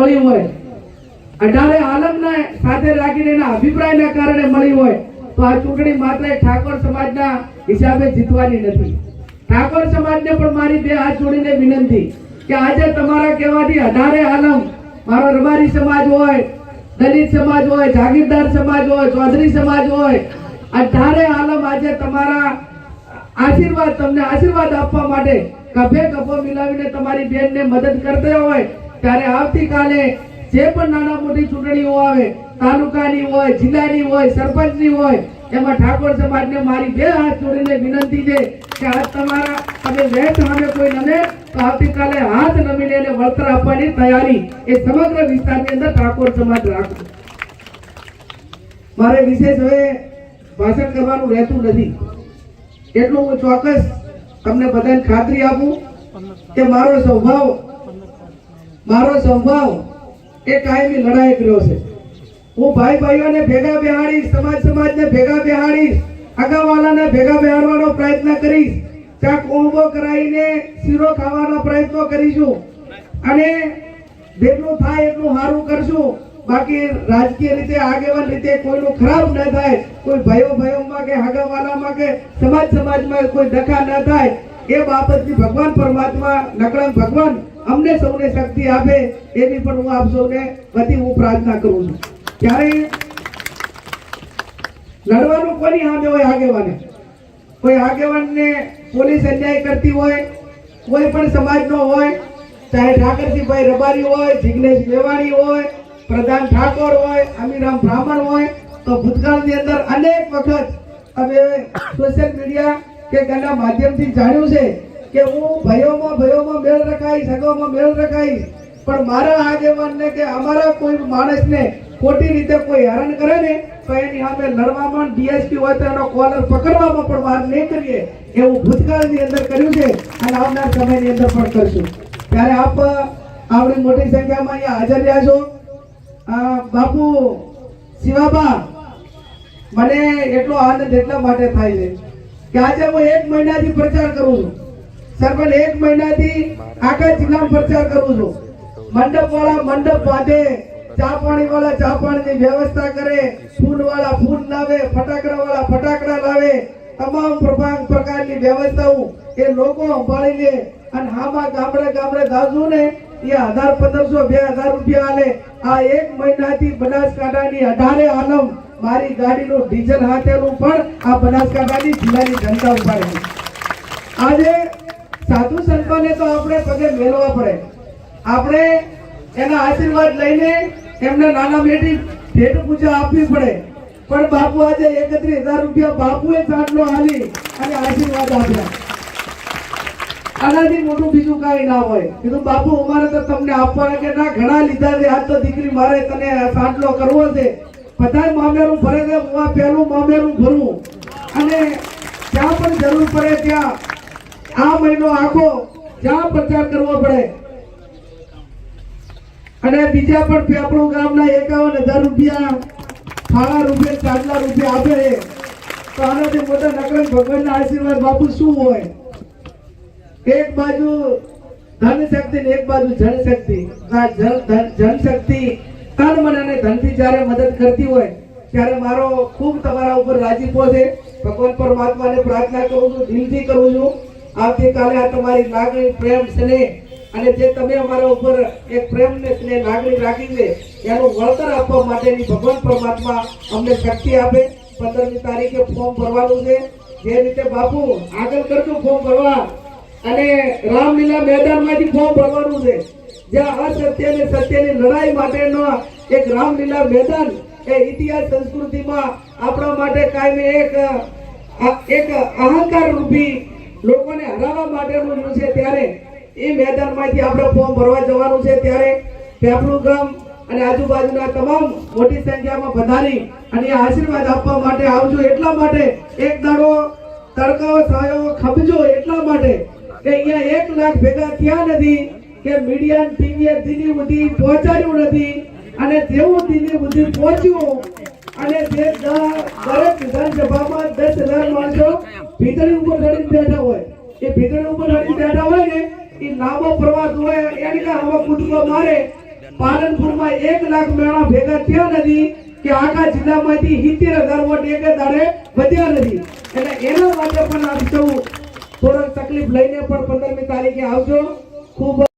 મળી હોય. અઢારે આલમને સાથે રાખીને એના અભિપ્રાયના કારણે મળી હોય, તો આ ચૂંટણી માત્ર ઠાકોર સમાજના હિસાબે જીતવાની નથી. ઠાકોર સમાજને પણ મારી બે હાથ જોડીને વિનંતી કે આજે તમારા કહેવાથી અઢારે આલમ મારો રબારી સમાજ હોય, દલિત સમાજ હોય, જાગીરદાર સમાજ હોય, ચૌધરી સમાજ હોય, અઢારે આલમ આજે તમારા આશીર્વાદ તમને આશીર્વાદ આપવા માટે કફે કફો મિલાવીને તમારી બેનને મદદ કરતા હોય ત્યારે આવતીકાલે જે પણ નાના મોટી ચૂંટણીઓ આવે, તાલુકાની હોય, જિલ્લાની હોય, સરપંચની હોય, એમાં ઠાકોર સમાજને મારી બે હાથ જોડીને વિનંતી છે કે આજ તમારા તમે વેચ સામે કોઈ નમે, તો આવતીકાલે હાથ નમીને એને વળતર આપવાની તૈયારી એ સમગ્ર વિસ્તારની અંદર ઠાકોર સમાજ રાખજો મારે વિશેષ હવે ભાષણ કરવાનું રહેતું નથી. એટલું હું ચોક્કસ તમને બધાને ખાતરી આપું કે મારો સ્વભાવ મારો સ્વભાવ એ કાયમી લડાઈ કર્યો છે. હું ભાઈ ભાઈઓને ભેગા બેહાડીશ, સમાજ સમાજને ભેગા બેહાડીશ આગાવાલાને ભેગા બેહાડવાનો પ્રયત્ન કરીશ. ત્યાં કોંબો કરાવીને શીરો ખાવાનો પ્રયત્ન કરીશું. અને જેટલું થાય એટલું સારું કરશું. બાકી રાજકીય રીતે, આગેવાન રીતે કોઈનું ખરાબ ન થાય, કોઈ ભાઈઓ ભાઈઓમાં કે આગાવાલામાં કે સમાજ સમાજમાં કોઈ ડખા ન થાય, એ બાબતની ભગવાન પરમાત્મા નકળંગ ભગવાન અમને સૌને શક્તિ આપે એની પણ હું આપ સૌને બધી હું પ્રાર્થના કરું છું. ત્યારે લડવાનું કોની સામે હોય આગેવાને? કોઈ આગેવાનને પોલીસ અન્યાય કરતી હોય, કોઈ પણ સમાજનો હોય, ચાહે ઠાકરસિંહભાઈ રબારી હોય, જિગ્નેશ મેવાણી હોય, પ્રધાન ઠાકોર હોય, અમીરામ બ્રાહ્મણ હોય, તો ભૂતકાળની અંદર અનેક વખત અમે સોશિયલ મીડિયા કે ઘણા માધ્યમથી જાણ્યું છે કે હું ભયોમાં ભયોમાં મેળ રખાઈ સગોમાં મેળ રખાઈશ. પણ મારા આગેવાનને કે અમારા કોઈ માણસને ખોટી રીતે કોઈ હેરાન કરે ને, તો એની સામે લડવામાં ડીએસપી હોય તો એનો કોલર પકડવામાં પણ વાર નહીં કરીએ. એવું ભૂતકાળની અંદર કર્યું છે અને આવનાર સમયની અંદર પણ કરશું. ત્યારે આપ આવડી મોટી સંખ્યામાં અહીંયા હાજર રહ્યા છો. બાપુ, શિવાબા, મને એટલો આનંદ એટલા માટે થાય છે કે આજે હું એક મહિનાથી પ્રચાર કરું છું. સરપંચ એક મહિનાથી આખા જિલ્લામાં પ્રચાર કરું છું. મંડપ વાળા મંડપ બાંધે, ચા પાણી વાળા ચા પાણીની વ્યવસ્થા કરે ફૂલ વાળા ફૂલ લાવે ફટાકડા વાળા ફટાકડા લાવે, તમામ પ્રકારની વ્યવસ્થાઓ એ લોકો સંભાળી લે અને હામાં ગામડે ગામડે દાજુ ને, એ હજાર પંદરસો બે હજાર રૂપિયા આલે. આ એક મહિનાથી બનાસકાંઠાની અઢારે આલમ મારી ગાડીનું ડીઝલ હાથેનું પણ આ બનાસકાંઠાની જિલ્લાની જનતા ઉપાડે આજે સાધુ સંતોને તો આપણે પગે મેળવા પડે. આપણે એના આશીર્વાદ લઈને એમને નાના બેટી ભેટ પૂજા આપવી પડે. પણ બાપુ આજે એકત્રીસ હજાર રૂપિયા બાપુએ સાંજનો હાલી અને આશીર્વાદ આપ્યા. આનાથી મોટું બીજું કાંઈ ના હોય. કીધું, બાપુ, અમારે તો તમને આપવાના કે ના? ઘણા લીધા છે. આજ તો દીકરી મારે તને સાંટલો કરવો છે. બધાય મામેરું ભરે છે. હું આ પહેલું મામેરું ભરું. અને જ્યાં પણ જરૂર પડે ત્યાં આ મહિનો આખો જ્યાં પ્રચાર કરવો પડે? અને બીજા પણ પેપડું ગામના એકાવન હજાર રૂપિયા ફાળા રૂપિયા, ચાંદલા રૂપિયા આપે છે. તો આનાથી મોટા નકરંગ ભગવાનના આશીર્વાદ બાપુ શું હોય? એક બાજુ ધન શક્તિ ને એક બાજુ જન શક્તિ. જન શક્તિ તન મન અને ધનથી જ્યારે મદદ કરતી હોય, ત્યારે મારો ખૂબ તમારા ઉપર રાજીપો છે ભગવાન પરમાત્માને પ્રાર્થના કરું છું, દિલથી કરું છું. આવતીકાલે આ તમારી લાગણી પ્રેમ સ્નેહ અને જે તમે અમારા ઉપર એક પ્રેમ ને સ્નેહ લાગણી રાખી છે એનું વળતર આપવા માટેની ભગવાન પરમાત્મા અમને શક્તિ આપે. પંદરમી તારીખે ફોર્મ ભરવાનું છે. જે રીતે બાપુ આગળ કરજો ફોર્મ ભરવા. અને રામલીલા મેદાનમાંથી ફોર્મ ભરવાનું છે. જ્યાં અસત્ય અને સત્યની લડાઈ માટેનો એક રામલીલા મેદાન એ ઇતિહાસ સંસ્કૃતિમાં આપણા માટે કાયમી એક એક અહંકાર રૂપી લોકોને હરાવવા માટેનું છે ત્યારે એ મેદાનમાંથી આપણે ફોર્મ ભરવા જવાનું છે ત્યારે પેપલું ગામ અને આજુબાજુના તમામ મોટી સંખ્યામાં વધારી અને આશીર્વાદ આપવા માટે આવજો. એટલા માટે એક દાડો તડકાઓ છાયો ખપજો. એટલા માટે કે અહીંયા એક લાખ ભેગા થયા નથી કે મીડિયા ટીવી દિલ્હી સુધી પહોંચાડ્યું નથી અને જેવું દિલ્હી સુધી પહોંચ્યું અને દ- દરેક વિધાનસભામાં દસ હજાર માણસો ભીતળી ઉપર ચડીને બેઠા હોય. એ ભીતળી ઉપર ચડીને બેઠા હોય ને, એ લાંબો પ્રવાસ હોય, એને કે હવા કૂદકો મારે. પાલનપુરમાં એક લાખ મેળા ભેગા થયા નથી કે આખા જિલ્લામાંથી સિત્તેર હજાર વોટ એક દાડે વધ્યા નથી. એટલે એના માટે પણ આપ સૌ થોડોક તકલીફ લઈને પણ પંદરમી તારીખે આવજો. ખૂબ